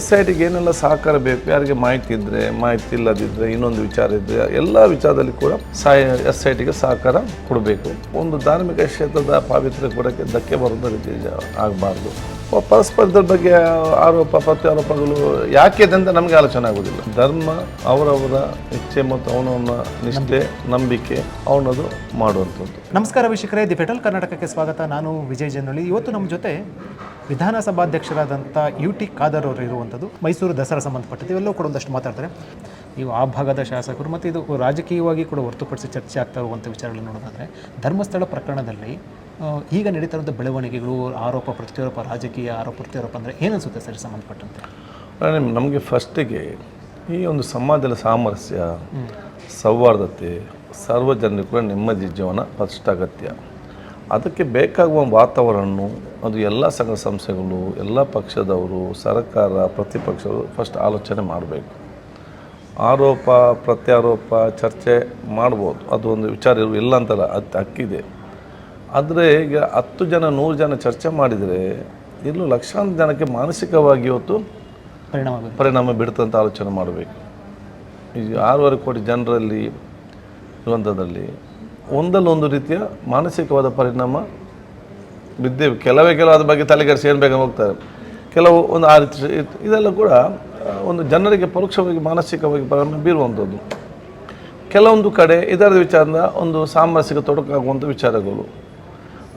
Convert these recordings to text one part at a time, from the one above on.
S I ಟಿಗೆ ಏನೆಲ್ಲ ಸಹಕಾರ ಬೇಕು, ಯಾರಿಗೆ ಮಾಹಿತಿ ಇದ್ದರೆ ಮಾಹಿತಿ ಇಲ್ಲದಿದ್ದರೆ ಇನ್ನೊಂದು ವಿಚಾರ ಇದ್ದರೆ ಎಲ್ಲ ವಿಚಾರದಲ್ಲಿ ಕೂಡ ಸಹಾಯ ಎಸ್ ಐ ಟಿಗೆ ಸಹಕಾರ ಕೊಡಬೇಕು. ಒಂದು ಧಾರ್ಮಿಕ ಕ್ಷೇತ್ರದ ಪಾವಿತ್ರ್ಯ ಕೊಡೋಕ್ಕೆ ಧಕ್ಕೆ ಬರೋದ ರೀತಿ ಆಗಬಾರ್ದು. ಪರಸ್ಪರದ ಬಗ್ಗೆ ಆರೋಪ, ಪ್ರತ್ಯಾರೋಪಗಳು ಯಾಕೆ ಅಂತ ನಮಗೆ ಆಲೋಚನೆ ಆಗೋದಿಲ್ಲ. ಧರ್ಮ ಅವರವರ ಇಚ್ಛೆ ಮತ್ತು ಅವನವನ ನಿಷ್ಠೆ, ನಂಬಿಕೆ, ಅವನದು ಮಾಡುವಂಥದ್ದು. ನಮಸ್ಕಾರ ವೀಕ್ಷಕರೇ, ದಿ ಫೆಟಲ್ ಕರ್ನಾಟಕಕ್ಕೆ ಸ್ವಾಗತ. ನಾನು ವಿಜಯ್ ಜನಳ್ಳಿ. ಇವತ್ತು ನಮ್ಮ ಜೊತೆ ವಿಧಾನಸಭಾಧ್ಯಕ್ಷರಾದಂಥ ಯು ಟಿ ಖಾದರ್ ಅವರು ಇರುವಂಥದ್ದು ಮೈಸೂರು ದಸರಾ ಸಂಬಂಧಪಟ್ಟದ್ದು ಇವೆಲ್ಲವೂ ಕೂಡ ಒಂದಷ್ಟು ಮಾತಾಡ್ತಾರೆ. ನೀವು ಆ ಭಾಗದ ಶಾಸಕರು ಮತ್ತು ಇದು ರಾಜಕೀಯವಾಗಿ ಕೂಡ ಹೊರತುಪಡಿಸಿ ಚರ್ಚೆ ಆಗ್ತಾ ಇರುವಂಥ ವಿಚಾರಗಳನ್ನು ನೋಡೋದಾದರೆ ಧರ್ಮಸ್ಥಳ ಪ್ರಕರಣದಲ್ಲಿ ಈಗ ನಡೀತಾ ಇರುವಂಥ ಬೆಳವಣಿಗೆಗಳು ಆರೋಪ ಪ್ರತ್ಯಾರೋಪ ರಾಜಕೀಯ ಆರೋಪ ಪ್ರತ್ಯಾರೋಪ ಅಂದರೆ ಏನನ್ಸುತ್ತೆ ಸರಿ ಸಂಬಂಧಪಟ್ಟಂತೆ? ನಿಮ್- ನಮಗೆ ಫಸ್ಟಿಗೆ ಈ ಒಂದು ಸಮಾಜದ ಸಾಮರಸ್ಯ ಸೌಹಾರ್ದತೆ ಸಾರ್ವಜನಿಕರ ಕೂಡ ನೆಮ್ಮದಿ ಜೀವನ ಫಸ್ಟ್ ಅಗತ್ಯ ಅದಕ್ಕೆ ಬೇಕಾಗುವ ವಾತಾವರಣ ಅದು ಎಲ್ಲ ಸಂಘ ಸಂಸ್ಥೆಗಳು ಎಲ್ಲ ಪಕ್ಷದವರು ಸರ್ಕಾರ ಪ್ರತಿಪಕ್ಷಗಳು ಫಸ್ಟ್ ಆಲೋಚನೆ ಮಾಡಬೇಕು. ಆರೋಪ ಪ್ರತ್ಯಾರೋಪ ಚರ್ಚೆ ಮಾಡ್ಬೋದು. ಅದು ಒಂದು ವಿಚಾರ ಇರು ಇಲ್ಲ ಅಂತಲ್ಲ ಅದು ಹಕ್ಕಿದೆ. ಆದರೆ ಈಗ ಹತ್ತು ಜನ ನೂರು ಜನ ಚರ್ಚೆ ಮಾಡಿದರೆ ಇಲ್ಲೂ ಲಕ್ಷಾಂತರ ಜನಕ್ಕೆ ಮಾನಸಿಕವಾಗಿ ಇವತ್ತು ಪರಿಣಾಮ. ಪರಿಣಾಮ ಬೀಳ್ತಂತ ಆಲೋಚನೆ ಮಾಡಬೇಕು. ಈ ಆರೂವರೆ ಕೋಟಿ ಜನರಲ್ಲಿ ಇರುವಂಥದ್ದಲ್ಲಿ ಒಂದಲ್ಲೊಂದು ರೀತಿಯ ಮಾನಸಿಕವಾದ ಪರಿಣಾಮ ಬಿದ್ದೇವೆ ಕೆಲವೇ ಕೆಲವು ಅದ್ರ ಬಗ್ಗೆ ತಲೆಗೆಡಿಸಿ ಏನು ಬೇಗ ಹೋಗ್ತಾರೆ. ಕೆಲವು ಒಂದು ಆ ರೀತಿ ಇದೆಲ್ಲ ಕೂಡ ಒಂದು ಜನರಿಗೆ ಪರೋಕ್ಷವಾಗಿ ಮಾನಸಿಕವಾಗಿ ಪರಿಣಾಮ ಬೀರುವಂಥದ್ದು. ಕೆಲವೊಂದು ಕಡೆ ಇದರ ವಿಚಾರದ ಒಂದು ಸಾಮರಸ್ಯಕ್ಕೆ ತೊಡಕಾಗುವಂಥ ವಿಚಾರಗಳು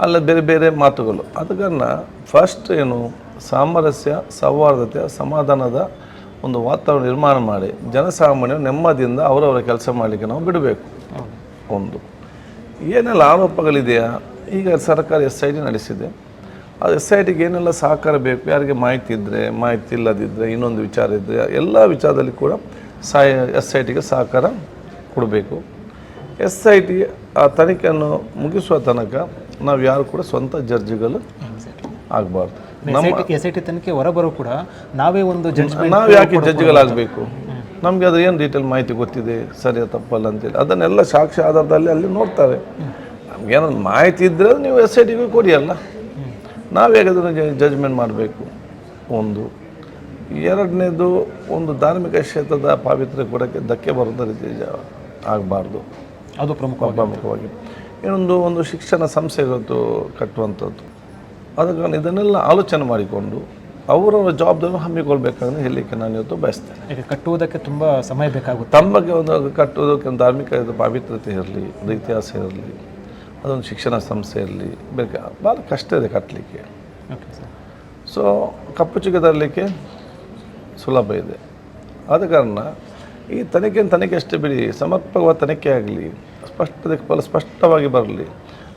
ಅಲ್ಲ ಬೇರೆ ಬೇರೆ ಮಾತುಗಳು. ಆದ ಕಾರಣ ಫಸ್ಟ್ ಏನು ಸಾಮರಸ್ಯ ಸೌಹಾರ್ದತೆ ಸಮಾಧಾನದ ಒಂದು ವಾತಾವರಣ ನಿರ್ಮಾಣ ಮಾಡಿ ಜನಸಾಮಾನ್ಯರು ನೆಮ್ಮದಿಯಿಂದ ಅವರವರ ಕೆಲಸ ಮಾಡಲಿಕ್ಕೆ ನಾವು ಬಿಡಬೇಕು. ಒಂದು. ಏನೆಲ್ಲ ಆರೋಪಗಳಿದೆಯಾ? ಈಗ ಸರ್ಕಾರ ಎಸ್ ಐ ಟಿ ನಡೆಸಿದೆ. ಆ ಎಸ್ ಐ ಟಿಗೆ ಏನೆಲ್ಲ ಸಹಕಾರ ಬೇಕು? ಯಾರಿಗೆ ಮಾಹಿತಿ ಇದ್ದರೆ ಮಾಹಿತಿ ಇಲ್ಲದಿದ್ದರೆ ಇನ್ನೊಂದು ವಿಚಾರ ಇದ್ದರೆ ಎಲ್ಲ ವಿಚಾರದಲ್ಲಿ ಕೂಡ ಸಾಯ ಎಸ್ ಐ ಟಿಗೆ ಸಹಕಾರ ಕೊಡಬೇಕು. ಎಸ್ ಐ ಟಿ ಆ ತನಿಖೆಯನ್ನು ಮುಗಿಸುವ ತನಕ ನಾವು ಯಾರು ಕೂಡ ಸ್ವಂತ ಜಡ್ಜ್ಗಳು ಆಗಬಾರ್ದು. ನಮ್ಮ ಎಸ್ ಐ ಟಿ ತನಿಖೆ ಹೊರಬರೋ ಕೂಡ ನಾವೇ ಒಂದು ಜಡ್ಜ್ಮೆಂಟ್ ನಾವು ಯಾಕೆ ಜಡ್ಜ್ಗಳಾಗಬೇಕು ನಮಗೆ ಅದು ಏನು ಡೀಟೇಲ್ ಮಾಹಿತಿ ಗೊತ್ತಿದೆ ಸರಿಯಾ ತಪ್ಪಲ್ಲ ಅಂತೇಳಿ. ಅದನ್ನೆಲ್ಲ ಸಾಕ್ಷಿ ಆಧಾರದಲ್ಲಿ ಅಲ್ಲಿ ನೋಡ್ತಾರೆ. ನಮಗೇನಾದ್ರು ಮಾಹಿತಿ ಇದ್ದರೆ ನೀವು ಎಸ್ ಐ ಟಿಗೂ ಕೊಡಿ ಅಲ್ಲ. ನಾವು ಹೇಗೆ ಅದನ್ನು ಜಜ್ಮೆಂಟ್ ಮಾಡಬೇಕು? ಒಂದು. ಎರಡನೇದು ಒಂದು ಧಾರ್ಮಿಕ ಕ್ಷೇತ್ರದ ಪಾವಿತ್ರ್ಯ ಕೊಡೋಕ್ಕೆ ಧಕ್ಕೆ ಬರೋದ ರೀತಿ ಆಗಬಾರ್ದು. ಅದು ಪ್ರಮುಖ ಪ್ರಮುಖವಾಗಿ ಇನ್ನೊಂದು ಒಂದು ಶಿಕ್ಷಣ ಸಂಸ್ಥೆಗಳದ್ದು ಕಟ್ಟುವಂಥದ್ದು. ಅದಕ್ಕೆ ಇದನ್ನೆಲ್ಲ ಆಲೋಚನೆ ಮಾಡಿಕೊಂಡು ಅವರವರ ಜವಾಬ್ದಾರಿ ಹಮ್ಮಿಕೊಳ್ಬೇಕಂದ್ರೆ ಹೇಳಲಿಕ್ಕೆ ನಾನು ಇವತ್ತು ಬಯಸ್ತೇನೆ. ಈಗ ಕಟ್ಟುವುದಕ್ಕೆ ತುಂಬ ಸಮಯ ಬೇಕಾಗುತ್ತೆ. ತಮ್ಮಗೆ ಒಂದು ಕಟ್ಟುವುದಕ್ಕೆ ಒಂದು ಧಾರ್ಮಿಕ ಇದು ಪಾವಿತ್ರತೆ ಇರಲಿ ಒಂದು ಇತಿಹಾಸ ಇರಲಿ ಅದೊಂದು ಶಿಕ್ಷಣ ಸಂಸ್ಥೆ ಇರಲಿ ಬೇಕಾ ಭಾಳ ಕಷ್ಟ ಇದೆ ಕಟ್ಟಲಿಕ್ಕೆ. ಓಕೆ ಸರ್ ಸೊ ಕಪ್ಪು ಚುಕ್ಕೆ ತರಲಿಕ್ಕೆ ಸುಲಭ ಇದೆ. ಆದ ಕಾರಣ ಈ ತನಿಖೆ ತನಿಖೆ ಅಷ್ಟೇ ಬಿಡಿ ಸಮರ್ಪಕವಾದ ತನಿಖೆ ಆಗಲಿ ಸ್ಪಷ್ಟ ಫಲ ಸ್ಪಷ್ಟವಾಗಿ ಬರಲಿ.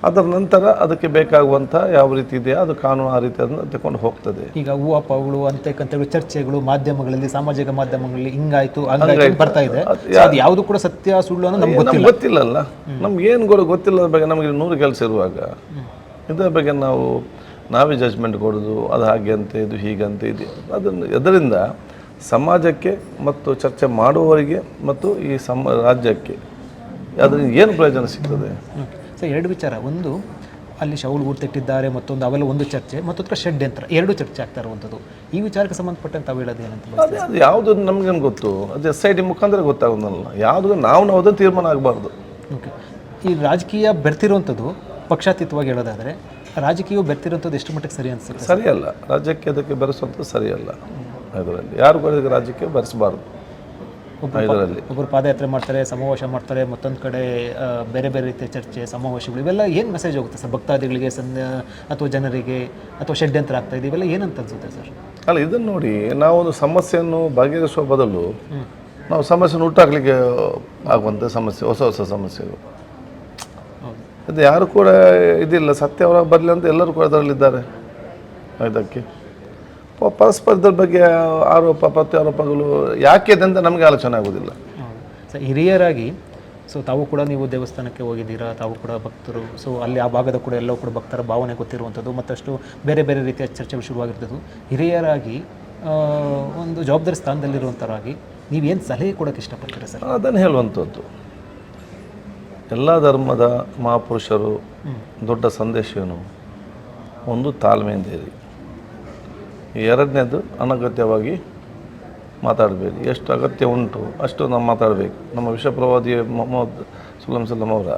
ಅದರ ನಂತರ ಅದಕ್ಕೆ ಬೇಕಾಗುವಂಥ ಯಾವ ರೀತಿ ಇದೆಯೋ ಅದು ಕಾನೂನು ಆ ರೀತಿ ಅದನ್ನು ತಗೊಂಡು ಹೋಗ್ತದೆ. ಈಗ ಹೂವಪ್ಪಗಳು ಅಂತಕ್ಕಂಥ ಚರ್ಚೆಗಳು ಮಾಧ್ಯಮಗಳಲ್ಲಿ ಸಾಮಾಜಿಕ ಮಾಧ್ಯಮಗಳಲ್ಲಿ ಹಿಂಗಾಯ್ತು ಹಂಗಾಯ್ತು ಬರ್ತಾ ಇದೆ. ಅದು ಯಾವುದು ಕೂಡ ಸತ್ಯ ಸುಳ್ಳು ಅನ್ನೋ ನಮ್ಗೆ ನಮ್ಗೆ ಗೊತ್ತಿಲ್ಲಲ್ಲ. ನಮ್ಗೆ ಏನು ಗೊತ್ತಿಲ್ಲ ಗೊತ್ತಿಲ್ಲದ ಬಗ್ಗೆ ನಮಗೆ ನೂರು ಕೆಲಸ ಇರುವಾಗ. ಇದರ ಬಗ್ಗೆ ನಾವು ನಾವೇ ಜಜ್ಮೆಂಟ್ ಕೊಡೋದು ಅದು ಹಾಗೆ ಅಂತ ಇದು ಹೀಗಂತ ಇದು ಅದನ್ನು ಅದರಿಂದ ಸಮಾಜಕ್ಕೆ ಮತ್ತು ಚರ್ಚೆ ಮಾಡುವವರಿಗೆ ಮತ್ತು ಈ ಸಮ ರಾಜ್ಯಕ್ಕೆ ಅದರಿಂದ ಏನು ಪ್ರಯೋಜನ ಸಿಗ್ತದೆ? ಸೊ ಎರಡು ವಿಚಾರ. ಒಂದು ಅಲ್ಲಿ ಶೌಲ್ ಊರ್ತಿಟ್ಟಿದ್ದಾರೆ ಮತ್ತೊಂದು ಅವೆಲ್ಲ ಒಂದು ಚರ್ಚೆ ಮತ್ತೊಂದು ಷಡ್ಯಂತ್ರ ಎರಡು ಚರ್ಚೆ ಆಗ್ತಾ ಇರುವಂಥದ್ದು. ಈ ವಿಚಾರಕ್ಕೆ ಸಂಬಂಧಪಟ್ಟಂತ ತಾವು ಹೇಳೋದು ಏನಂತ ಅದು ಯಾವುದು ನಮಗೇನು ಗೊತ್ತು? ಅದು ಎಸ್ ಐ ಟಿ ಮುಖಾಂತರ ಗೊತ್ತಾಗೋದಲ್ಲ ಯಾವುದು ನಾವು ನಾವು ತೀರ್ಮಾನ ಆಗಬಾರ್ದು. ಓಕೆ ಈ ರಾಜಕೀಯ ಬೆರ್ತಿರುವಂಥದ್ದು ಪಕ್ಷಾತೀತವಾಗಿ ಹೇಳೋದಾದರೆ ರಾಜಕೀಯ ಬೆರ್ತಿರುವಂಥದ್ದು ಎಷ್ಟು ಮಟ್ಟಿಗೆ ಸರಿ ಅನಿಸುತ್ತೆ? ಸರಿಯಲ್ಲ. ರಾಜ್ಯಕ್ಕೆ ಅದಕ್ಕೆ ಬೆರೆಸುವಂಥದ್ದು ಸರಿಯಲ್ಲ. ಅದರಲ್ಲಿ ಯಾರು ರಾಜ್ಯಕ್ಕೆ ಬೆರೆಸಬಾರ್ದು. ಇದರಲ್ಲಿ ಒಬ್ಬರು ಪಾದಯಾತ್ರೆ ಮಾಡ್ತಾರೆ ಸಮಾವೇಶ ಮಾಡ್ತಾರೆ ಮತ್ತೊಂದು ಕಡೆ ಬೇರೆ ಬೇರೆ ರೀತಿಯ ಚರ್ಚೆ ಸಮಾವೇಶಗಳು ಇವೆಲ್ಲ ಏನು ಮೆಸೇಜ್ ಹೋಗುತ್ತೆ ಸರ್? ಭಕ್ತಾದಿಗಳಿಗೆ ಸನ್ ಅಥವಾ ಜನರಿಗೆ ಅಥವಾ ಷಡ್ಯಂತ್ರ ಆಗ್ತಾ ಇದೆ ಇವೆಲ್ಲ ಏನಂತ ಅನ್ಸುತ್ತೆ ಸರ್? ಅಲ್ಲ ಇದನ್ನು ನೋಡಿ ನಾವೊಂದು ಸಮಸ್ಯೆಯನ್ನು ಬಗೆಹರಿಸುವ ಬದಲು ನಾವು ಸಮಸ್ಯೆಯನ್ನು ಹುಟ್ಟಾಕ್ಲಿಕ್ಕೆ ಆಗುವಂಥ ಸಮಸ್ಯೆ ಹೊಸ ಹೊಸ ಸಮಸ್ಯೆಗಳು. ಅದು ಯಾರು ಕೂಡ ಇದಿಲ್ಲ ಸತ್ಯ ಅವರ ಬರಲಿ ಅಂತ ಎಲ್ಲರೂ ಕೂಡ ಅದರಲ್ಲಿದ್ದಾರೆ. ಇದಕ್ಕೆ ಪರಸ್ಪರದ ಬಗ್ಗೆ ಆರೋಪ ಪ್ರತ್ಯಾರೋಪಗಳು ಯಾಕೆ ಅಂತ ನಮಗೆ ಆಲೋಚನೆ ಆಗೋದಿಲ್ಲ. ಸೊ ಹಿರಿಯರಾಗಿ ಸೊ ತಾವು ಕೂಡ ನೀವು ದೇವಸ್ಥಾನಕ್ಕೆ ಹೋಗಿದ್ದೀರಾ ತಾವು ಕೂಡ ಭಕ್ತರು ಸೊ ಅಲ್ಲಿ ಆ ಭಾಗದ ಕೂಡ ಎಲ್ಲವೂ ಕೂಡ ಭಕ್ತರ ಭಾವನೆ ಗೊತ್ತಿರುವಂಥದ್ದು ಮತ್ತಷ್ಟು ಬೇರೆ ಬೇರೆ ರೀತಿಯ ಚರ್ಚೆಗಳು ಶುರುವಾಗಿರ್ತದ್ದು. ಹಿರಿಯರಾಗಿ ಒಂದು ಜವಾಬ್ದಾರಿ ಸ್ಥಾನದಲ್ಲಿರುವಂಥವರಾಗಿ ನೀವೇನು ಸಲಹೆ ಕೊಡೋಕ್ಕೆ ಇಷ್ಟಪಡ್ತೀರಾ ಸರ್? ಅದನ್ನು ಹೇಳುವಂಥದ್ದು. ಎಲ್ಲ ಧರ್ಮದ ಮಹಾಪುರುಷರು ದೊಡ್ಡ ಸಂದೇಶ ಏನು? ಒಂದು ತಾಳ್ಮೆಯಿಂದ ಇರಿ ಎರಡನೇದು ಅನಗತ್ಯವಾಗಿ ಮಾತಾಡಬೇಕು ಎಷ್ಟು ಅಗತ್ಯ ಉಂಟು ಅಷ್ಟು ನಾವು ಮಾತಾಡಬೇಕು. ನಮ್ಮ ವಿಶ್ವಪ್ರವಾದಿ ಮೊಹಮ್ಮದ್ ಸುಲಂ ಸಲಂ ಅವರ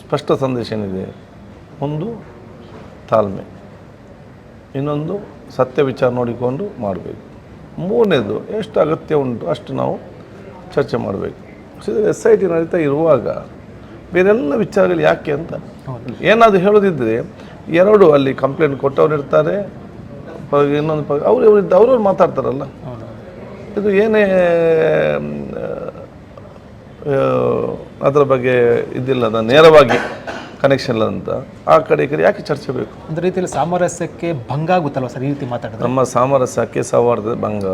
ಸ್ಪಷ್ಟ ಸಂದೇಶ ಏನಿದೆ? ಒಂದು ತಾಳ್ಮೆ. ಇನ್ನೊಂದು ಸತ್ಯ ವಿಚಾರ ನೋಡಿಕೊಂಡು ಮಾಡಬೇಕು. ಮೂರನೇದು ಎಷ್ಟು ಅಗತ್ಯ ಉಂಟು ಅಷ್ಟು ನಾವು ಚರ್ಚೆ ಮಾಡಬೇಕು. ಎಸ್ ಐ ಟಿ ನಡೀತಾ ಇರುವಾಗ ಬೇರೆಲ್ಲ ವಿಚಾರಗಳು ಯಾಕೆ ಅಂತ? ಏನಾದರೂ ಹೇಳೋದಿದ್ದರೆ ಎರಡು ಅಲ್ಲಿ ಕಂಪ್ಲೇಂಟ್ ಕೊಟ್ಟವ್ರು ಇರ್ತಾರೆ ಇನ್ನೊಂದು ಪ ಅವ್ರು ಇವ್ರು ಇದ್ದ ಅವ್ರವ್ರು ಮಾತಾಡ್ತಾರಲ್ಲ. ಇದು ಏನೇ ಅದರ ಬಗ್ಗೆ ಇದಿಲ್ಲ ನಾನು ನೇರವಾಗಿ ಕನೆಕ್ಷನ್ ಇಲ್ಲ ಅಂತ. ಆ ಕಡೆ ಈ ಕಡೆ ಯಾಕೆ ಚರ್ಚೆ ಬೇಕು? ಒಂದು ರೀತಿಯಲ್ಲಿ ಸಾಮರಸ್ಯಕ್ಕೆ ಭಂಗ ಆಗುತ್ತಲ್ವ ಸರ್ ಈ ರೀತಿ ಮಾತಾಡ್ತಾರೆ ನಮ್ಮ ಸಾಮರಸ್ಯಕ್ಕೆ ಸೌಹಾರ್ದ ಭಂಗ.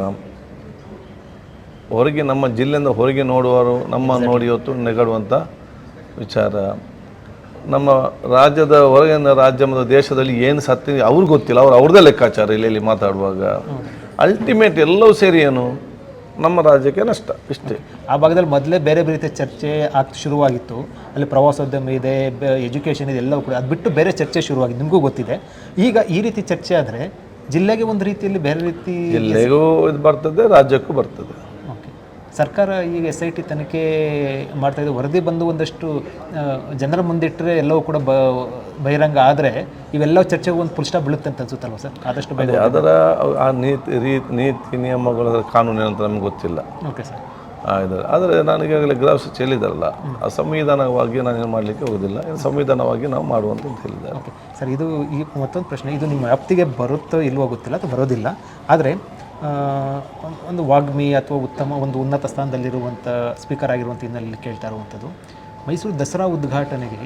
ಹೊರಗೆ ನಮ್ಮ ಜಿಲ್ಲೆಯಿಂದ ಹೊರಗೆ ನೋಡುವರು ನಮ್ಮ ನೋಡಿ ಹೊತ್ತು ನೆಗಡುವಂಥ ವಿಚಾರ. ನಮ್ಮ ರಾಜ್ಯದ ಹೊರಗಿನ ರಾಜ್ಯ ಮತ್ತು ದೇಶದಲ್ಲಿ ಏನು ಸತ್ಯ ಅವ್ರಿಗೆ ಗೊತ್ತಿಲ್ಲ. ಅವ್ರು ಅವ್ರದ್ದೇ ಲೆಕ್ಕಾಚಾರ ಇಲ್ಲಿ ಇಲ್ಲಿ ಮಾತಾಡುವಾಗ. ಅಲ್ಟಿಮೇಟ್ ಎಲ್ಲವೂ ಸೇರಿ ಏನು? ನಮ್ಮ ರಾಜ್ಯಕ್ಕೆ ನಷ್ಟ ಇಷ್ಟೇ. ಆ ಭಾಗದಲ್ಲಿ ಮೊದಲೇ ಬೇರೆ ಬೇರೆ ರೀತಿಯ ಚರ್ಚೆ ಆಗ್ತಾ ಶುರುವಾಗಿತ್ತು. ಅಲ್ಲಿ ಪ್ರವಾಸೋದ್ಯಮ ಇದೆ ಎಜುಕೇಷನ್ ಇದೆ ಎಲ್ಲವೂ ಕೂಡ. ಅದು ಬಿಟ್ಟು ಬೇರೆ ಚರ್ಚೆ ಶುರುವಾಗಿ ನಿಮಗೂ ಗೊತ್ತಿದೆ. ಈಗ ಈ ರೀತಿ ಚರ್ಚೆ ಆದರೆ ಜಿಲ್ಲೆಗೆ ಒಂದು ರೀತಿಯಲ್ಲಿ ಬೇರೆ ರೀತಿ ಜಿಲ್ಲೆಗೂ ಇದು ಬರ್ತದೆ ರಾಜ್ಯಕ್ಕೂ ಬರ್ತದೆ. ಸರ್ಕಾರ ಈಗ ಎಸ್ ಐ ಟಿ ತನಿಖೆ ಮಾಡ್ತಾ ಇದೆ. ವರದಿ ಬಂದು ಒಂದಷ್ಟು ಜನರ ಮುಂದಿಟ್ಟರೆ ಎಲ್ಲವೂ ಕೂಡ ಬ ಬಹಿರಂಗ ಆದರೆ ಇವೆಲ್ಲ ಚರ್ಚೆಗೆ ಒಂದು ಫುಲ್ ಸ್ಟಾಪ್ ಬೀಳುತ್ತೆ ಅಂತ ಅನ್ಸುತ್ತಲ್ವ ಸರ್? ಆದಷ್ಟು ಬೇಗ ಅದರ ಆ ನೀತಿ ರೀತಿ ನೀತಿ ನಿಯಮಗಳ ಕಾನೂನು ಅಂತ ನಮ್ಗೆ ಗೊತ್ತಿಲ್ಲ. Okay sir. ಇದ್ದಾರೆ ಆದರೆ ನಾನು ಈಗಾಗಲೇ ಗ್ರಾಫ್ಸ್ ಹೇಳಿದಾರಲ್ಲ ಆ ಸಂವಿಧಾನವಾಗಿ ನಾನು ಏನು ಮಾಡಲಿಕ್ಕೆ ಹೋಗೋದಿಲ್ಲ. ಸಂವಿಧಾನವಾಗಿ ನಾವು ಮಾಡುವಂತ ಹೇಳಿದ್ದಾರೆ. ಓಕೆ ಸರ್ ಇದು ಈ ಮತ್ತೊಂದು ಪ್ರಶ್ನೆ. ಇದು ನಿಮ್ಮ ವ್ಯಾಪ್ತಿಗೆ ಬರುತ್ತೋ ಇಲ್ವೋ ಗೊತ್ತಿಲ್ಲ ಅಥವಾ ಬರೋದಿಲ್ಲ. ಆದರೆ ಒಂದು ವಾಗ್ಮಿ ಅಥವಾ ಉತ್ತಮ ಒಂದು ಉನ್ನತ ಸ್ಥಾನದಲ್ಲಿರುವಂಥ ಸ್ಪೀಕರ್ ಆಗಿರುವಂಥ ಹಿನ್ನೆಲೆಯಲ್ಲಿ ಕೇಳ್ತಾ ಇರುವಂಥದ್ದು. ಮೈಸೂರು ದಸರಾ ಉದ್ಘಾಟನೆಗೆ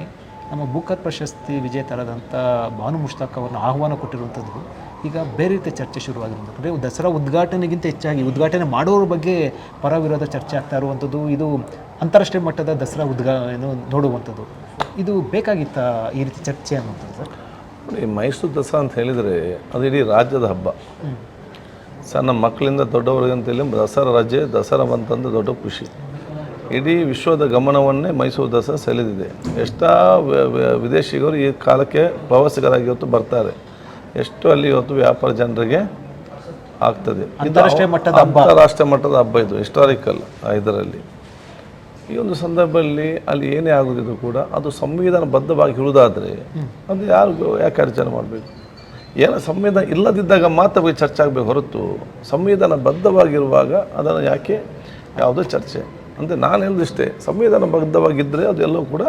ನಮ್ಮ ಬೂಕರ್ ಪ್ರಶಸ್ತಿ ವಿಜೇತರಾದಂಥ ಭಾನು ಮುಷ್ತಾಕ್ ಅವರನ್ನು ಆಹ್ವಾನ ಕೊಟ್ಟಿರುವಂಥದ್ದು. ಈಗ ಬೇರೆ ರೀತಿಯ ಚರ್ಚೆ ಶುರುವಾಗಿರುವಂಥದ್ದು. ಅಂದರೆ ದಸರಾ ಉದ್ಘಾಟನೆಗಿಂತ ಹೆಚ್ಚಾಗಿ ಉದ್ಘಾಟನೆ ಮಾಡೋರ ಬಗ್ಗೆ ಪರವಿರೋಧ ಚರ್ಚೆ ಆಗ್ತಾ ಇರುವಂಥದ್ದು. ಇದು ಅಂತಾರಾಷ್ಟ್ರೀಯ ಮಟ್ಟದ ದಸರಾ ಉದ್ಘಾ ಏನು ನೋಡುವಂಥದ್ದು. ಇದು ಬೇಕಾಗಿತ್ತ ಈ ರೀತಿ ಚರ್ಚೆ ಅನ್ನುವಂಥದ್ದು ಸರ್? ಮೈಸೂರು ದಸರಾ ಅಂತ ಹೇಳಿದರೆ ಅದು ಇಡೀ ರಾಜ್ಯದ ಹಬ್ಬ. ಸಣ್ಣ ಮಕ್ಕಳಿಂದ ದೊಡ್ಡವರಿಗಂತೇಳಿ ದಸರಾ ರಜೆ ದಸರಾ ಬಂತಂದು ದೊಡ್ಡ ಖುಷಿ. ಇಡೀ ವಿಶ್ವದ ಗಮನವನ್ನೇ ಮೈಸೂರು ದಸರಾ ಸೆಳೆದಿದೆ. ಎಷ್ಟೋ ವಿದೇಶಿಗರು ಈ ಕಾಲಕ್ಕೆ ಪ್ರವಾಸಿಗರಾಗಿ ಇವತ್ತು ಬರ್ತಾರೆ. ಎಷ್ಟು ಅಲ್ಲಿ ಇವತ್ತು ವ್ಯಾಪಾರ ಜನರಿಗೆ ಆಗ್ತದೆ. ಅಂತಾರಾಷ್ಟ್ರೀಯ ಮಟ್ಟದ. ಅಂತಾರಾಷ್ಟ್ರೀಯ ಮಟ್ಟದ ಹಬ್ಬ ಇದು ಹಿಸ್ಟಾರಿಕಲ್ ಇದರಲ್ಲಿ. ಈ ಒಂದು ಸಂದರ್ಭದಲ್ಲಿ ಅಲ್ಲಿ ಏನೇ ಆಗೋದಿದ್ರು ಕೂಡ ಅದು ಸಂವಿಧಾನಬದ್ಧವಾಗಿ ಇರುವುದಾದರೆ ಅದು ಯಾರು ಯಾಕೆ ಅರ್ಚನೆ ಮಾಡಬೇಕು? ಏನೋ ಸಂವಿಧಾನ ಇಲ್ಲದಿದ್ದಾಗ ಮಾತ್ರ ಬಗ್ಗೆ ಚರ್ಚೆ ಆಗಬೇಕು ಹೊರತು ಸಂವಿಧಾನ ಬದ್ಧವಾಗಿರುವಾಗ ಅದನ್ನು ಯಾಕೆ? ಯಾವುದೋ ಚರ್ಚೆ. ಅಂದರೆ ನಾನು ಹೇಳಿದಿಷ್ಟೇ ಸಂವಿಧಾನಬದ್ಧವಾಗಿದ್ದರೆ ಅದೆಲ್ಲವೂ ಕೂಡ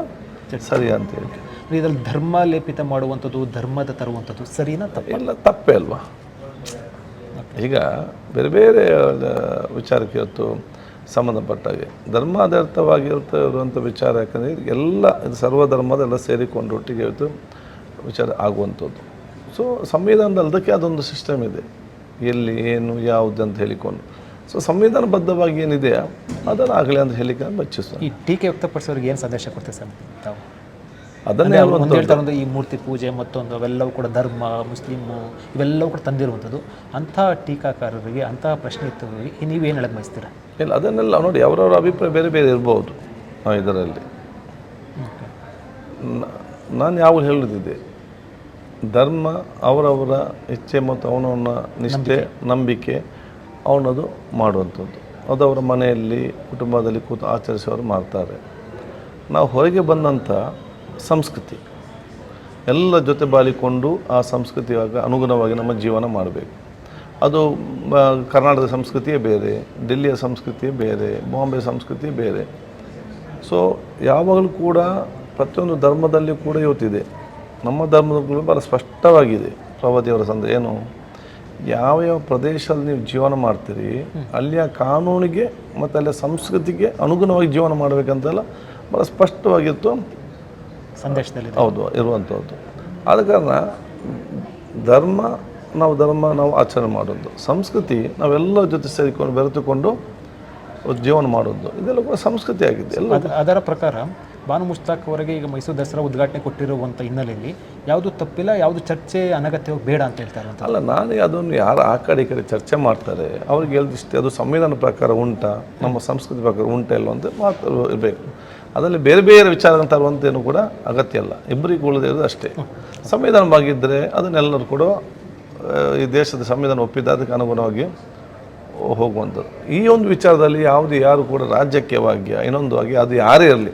ಸರಿ ಅಂತ ಹೇಳಿ ಇದರಲ್ಲಿ ಧರ್ಮ ಲೇಪಿತ ಮಾಡುವಂಥದ್ದು ಧರ್ಮದ ತರುವಂಥದ್ದು ಸರಿನಾ ತಪ್ಪ? ಇಲ್ಲ ತಪ್ಪೇ ಅಲ್ವಾ? ಈಗ ಬೇರೆ ಬೇರೆ ವಿಚಾರಕ್ಕೆ ಇವತ್ತು ಸಂಬಂಧಪಟ್ಟಾಗೆ ಧರ್ಮಾಧಾರಿತವಾಗಿರ್ತ ಇರುವಂಥ ವಿಚಾರ ಯಾಕಂದರೆ ಎಲ್ಲ ಇದು ಸರ್ವಧರ್ಮದ ಎಲ್ಲ ಸೇರಿಕೊಂಡು ಒಟ್ಟಿಗೆ ಇವತ್ತು ವಿಚಾರ ಆಗುವಂಥದ್ದು. ಸೊ ಸಂವಿಧಾನದಲ್ಲಿ ಅದಕ್ಕೆ ಅದೊಂದು ಸಿಸ್ಟಮ್ ಇದೆ. ಎಲ್ಲಿ ಏನು ಯಾವುದು ಅಂತ ಹೇಳಿಕೊಂಡು. ಸೊ ಸಂವಿಧಾನಬದ್ಧವಾಗಿ ಏನಿದೆಯಾ? ಅದನ್ನು ಆಗಲಿ ಅಂತ ಹೇಳಿಕ ಬಚ್ಚಿಸ್ತಾರೆ. ಬಚ್ಚಿಸ್ತೇನೆ ಈ ಟೀಕೆ ವ್ಯಕ್ತಪಡಿಸೋರಿಗೆ ಏನು ಸಂದೇಶ ಕೊಡ್ತೀವಿ ಸರ್ ತಾವು? ಅದನ್ನೇ ಅಂದ್ರೆ ಒಂದು ಹೇಳ್ತಾರೆ ಇರೋದು ಈ ಮೂರ್ತಿ ಪೂಜೆ ಮತ್ತೊಂದು ಅವೆಲ್ಲವೂ ಕೂಡ ಧರ್ಮ ಮುಸ್ಲಿಮು ಇವೆಲ್ಲವೂ ಕೂಡ ತಂದಿರುವಂಥದ್ದು. ಅಂಥ ಟೀಕಾಕಾರರಿಗೆ ಅಂತಹ ಪ್ರಶ್ನೆ ಇತ್ತು ನೀವೇನು ಏನು ಬಯಸ್ತೀರಾ? ಇಲ್ಲ ಅದನ್ನೆಲ್ಲ ನೋಡಿ ಅವರವರ ಅಭಿಪ್ರಾಯ ಬೇರೆ ಬೇರೆ ಇರ್ಬೋದು ಇದರಲ್ಲಿ. ನಾನು ಯಾವಾಗ ಹೇಳುತ್ತಿದ್ದೆ ಧರ್ಮ ಅವರವರ ಇಚ್ಛೆ ಮತ್ತು ಅವನವನ ನಿಷ್ಠೆ ನಂಬಿಕೆ. ಅವನದು ಮಾಡುವಂಥದ್ದು. ಅದು ಅವರ ಮನೆಯಲ್ಲಿ ಕುಟುಂಬದಲ್ಲಿ ಕೂತು ಆಚರಿಸೋರು ಮಾಡ್ತಾರೆ. ನಾವು ಹೊರಗೆ ಬಂದಂಥ ಸಂಸ್ಕೃತಿ ಎಲ್ಲ ಜೊತೆ ಬಾಳಿಕೊಂಡು ಆ ಸಂಸ್ಕೃತಿಯಾಗ ಅನುಗುಣವಾಗಿ ನಮ್ಮ ಜೀವನ ಮಾಡಬೇಕು. ಅದು ಕರ್ನಾಟಕದ ಸಂಸ್ಕೃತಿಯೇ ಬೇರೆ ಡೆಲ್ಲಿಯ ಸಂಸ್ಕೃತಿಯೇ ಬೇರೆ ಬಾಂಬೆ ಸಂಸ್ಕೃತಿ ಬೇರೆ. ಸೊ ಯಾವಾಗಲೂ ಕೂಡ ಪ್ರತಿಯೊಂದು ಧರ್ಮದಲ್ಲಿ ಕೂಡ ಇವತ್ತಿದೆ. ನಮ್ಮ ಧರ್ಮಗಳು ಭಾಳ ಸ್ಪಷ್ಟವಾಗಿದೆ. ಪ್ರವಾದಿಯವರ ಸಂದ ಏನು? ಯಾವ ಯಾವ ಪ್ರದೇಶದಲ್ಲಿ ನೀವು ಜೀವನ ಮಾಡ್ತೀರಿ ಅಲ್ಲಿಯ ಕಾನೂನಿಗೆ ಮತ್ತು ಅಲ್ಲಿಯ ಸಂಸ್ಕೃತಿಗೆ ಅನುಗುಣವಾಗಿ ಜೀವನ ಮಾಡಬೇಕಂತೆಲ್ಲ ಭಾಳ ಸ್ಪಷ್ಟವಾಗಿತ್ತು. ಸಂದೇಶದಲ್ಲಿ. ಹೌದು ಇರುವಂಥದ್ದು ಆದ ಕಾರಣ ಧರ್ಮ ನಾವು ಧರ್ಮ ನಾವು ಆಚರಣೆ ಮಾಡೋದು ಸಂಸ್ಕೃತಿ ನಾವೆಲ್ಲರ ಜೊತೆ ಸೇರಿಕೊಂಡು ಬೆರೆತುಕೊಂಡು ಜೀವನ ಮಾಡೋದು ಇದೆಲ್ಲ ಕೂಡ ಸಂಸ್ಕೃತಿ ಆಗಿದೆ. ಎಲ್ಲ ಅದರ ಪ್ರಕಾರ ಭಾನು ಮುಷ್ತಾಕ್ ಅವರಿಗೆ ಈಗ ಮೈಸೂರು ದಸರಾ ಉದ್ಘಾಟನೆ ಕೊಟ್ಟಿರುವಂಥ ಹಿನ್ನೆಲೆಯಲ್ಲಿ ಯಾವುದು ತಪ್ಪಿಲ್ಲ ಯಾವುದು ಚರ್ಚೆ ಅನಗತ್ಯವಾಗಿ ಬೇಡ ಅಂತ ಹೇಳ್ತಾರೆ ಅಲ್ಲ ನಾನು ಅದನ್ನು ಯಾರು ಆ ಕಡೆ ಈ ಕಡೆ ಚರ್ಚೆ ಮಾಡ್ತಾರೆ ಅವ್ರಿಗೆ ಎಲ್ದಿಷ್ಟು ಅದು ಸಂವಿಧಾನ ಪ್ರಕಾರ ಉಂಟಾ ನಮ್ಮ ಸಂಸ್ಕೃತಿ ಪ್ರಕಾರ ಉಂಟಾ ಇಲ್ಲ ಅಂತ ಮಾತು ಇರಬೇಕು. ಅದರಲ್ಲಿ ಬೇರೆ ಬೇರೆ ವಿಚಾರ ಅಂತ ತರುವಂತೇನು ಕೂಡ ಅಗತ್ಯ ಅಲ್ಲ ಇಬ್ಬರಿಗೆ ಉಳಿದಿರೋದು ಅಷ್ಟೇ. ಸಂವಿಧಾನವಾಗಿದ್ದರೆ ಅದನ್ನೆಲ್ಲರೂ ಕೂಡ ಈ ದೇಶದ ಸಂವಿಧಾನ ಒಪ್ಪಿದ ಅದಕ್ಕೆ ಅನುಗುಣವಾಗಿ ಹೋಗುವಂಥದ್ದು. ಈ ಒಂದು ವಿಚಾರದಲ್ಲಿ ಯಾವುದು ಯಾರು ಕೂಡ ರಾಜ್ಯಕ್ಕೆ ಭಾಗ್ಯ ಇನ್ನೊಂದು ಆಗಿ ಅದು ಯಾರೇ ಇರಲಿ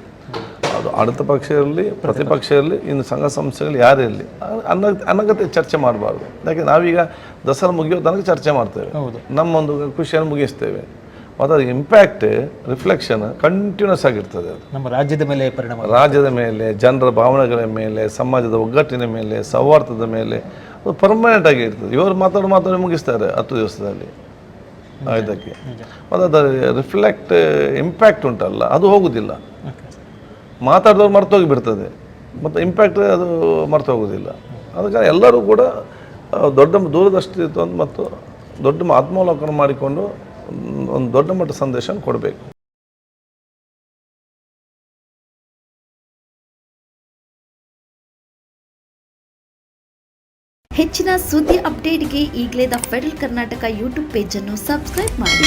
ಆಡಳಿತ ಪಕ್ಷ ಇರಲಿ ಪ್ರತಿಪಕ್ಷ ಇರಲಿ ಇನ್ನು ಸಂಘ ಸಂಸ್ಥೆಗಳು ಯಾರೇ ಇರಲಿ ಅನ್ನ ಅನಗತ್ಯ ಚರ್ಚೆ ಮಾಡಬಾರ್ದು ಯಾಕೆ ನಾವೀಗ ದಸರಾ ಮುಗಿಯೋ ತನಕ ಚರ್ಚೆ ಮಾಡ್ತೇವೆ ಹೌದು ನಮ್ಮೊಂದು ಖುಷಿಯನ್ನು ಮುಗಿಸ್ತೇವೆ ಮತ್ತು ಇಂಪ್ಯಾಕ್ಟ್ ರಿಫ್ಲೆಕ್ಷನ್ ಕಂಟಿನ್ಯೂಸ್ ಆಗಿರ್ತದೆ ಅದು ನಮ್ಮ ರಾಜ್ಯದ ಮೇಲೆ ಪರಿಣಾಮ ರಾಜ್ಯದ ಮೇಲೆ ಜನರ ಭಾವನೆಗಳ ಮೇಲೆ ಸಮಾಜದ ಒಗ್ಗಟ್ಟಿನ ಮೇಲೆ ಸೌಹಾರ್ದದ ಮೇಲೆ ಅದು ಪರ್ಮನೆಂಟ್ ಆಗಿ ಇರ್ತದೆ. ಇವರು ಮಾತಾಡೋ ಮಾತಾಡಿ ಮುಗಿಸ್ತಾರೆ ಹತ್ತು ದಿವಸದಲ್ಲಿ. ಇದಕ್ಕೆ ಮತ್ತು ಅದು ರಿಫ್ಲೆಕ್ಟ್ ಇಂಪ್ಯಾಕ್ಟ್ ಉಂಟಲ್ಲ ಅದು ಹೋಗುವುದಿಲ್ಲ ಮಾತಾಡಿದವ್ರು ಮರ್ತೋಗಿಬಿಡ್ತದೆ ಮತ್ತು ಇಂಪ್ಯಾಕ್ಟ್ ಅದು ಮರ್ತೋಗೋದಿಲ್ಲ. ಅದಕ್ಕೆ ಎಲ್ಲರೂ ಕೂಡ ದೊಡ್ಡ ದೂರದೃಷ್ಟಿ ತಂದು ಮತ್ತು ದೊಡ್ಡ ಆತ್ಮಾವಲೋಕನ ಮಾಡಿಕೊಂಡು ಒಂದು- ದೊಡ್ಡ ಮಟ್ಟ ಸಂದೇಶ ಕೊಡಬೇಕು. ಹೆಚ್ಚಿನ ಸುದ್ದಿ ಅಪ್ಡೇಟ್ಗೆ ಈಗಲೇ ದ ಫೆಡರಲ್ ಕರ್ನಾಟಕ ಯೂಟ್ಯೂಬ್ ಪೇಜನ್ನು ಸಬ್ಸ್ಕ್ರೈಬ್ ಮಾಡಿ.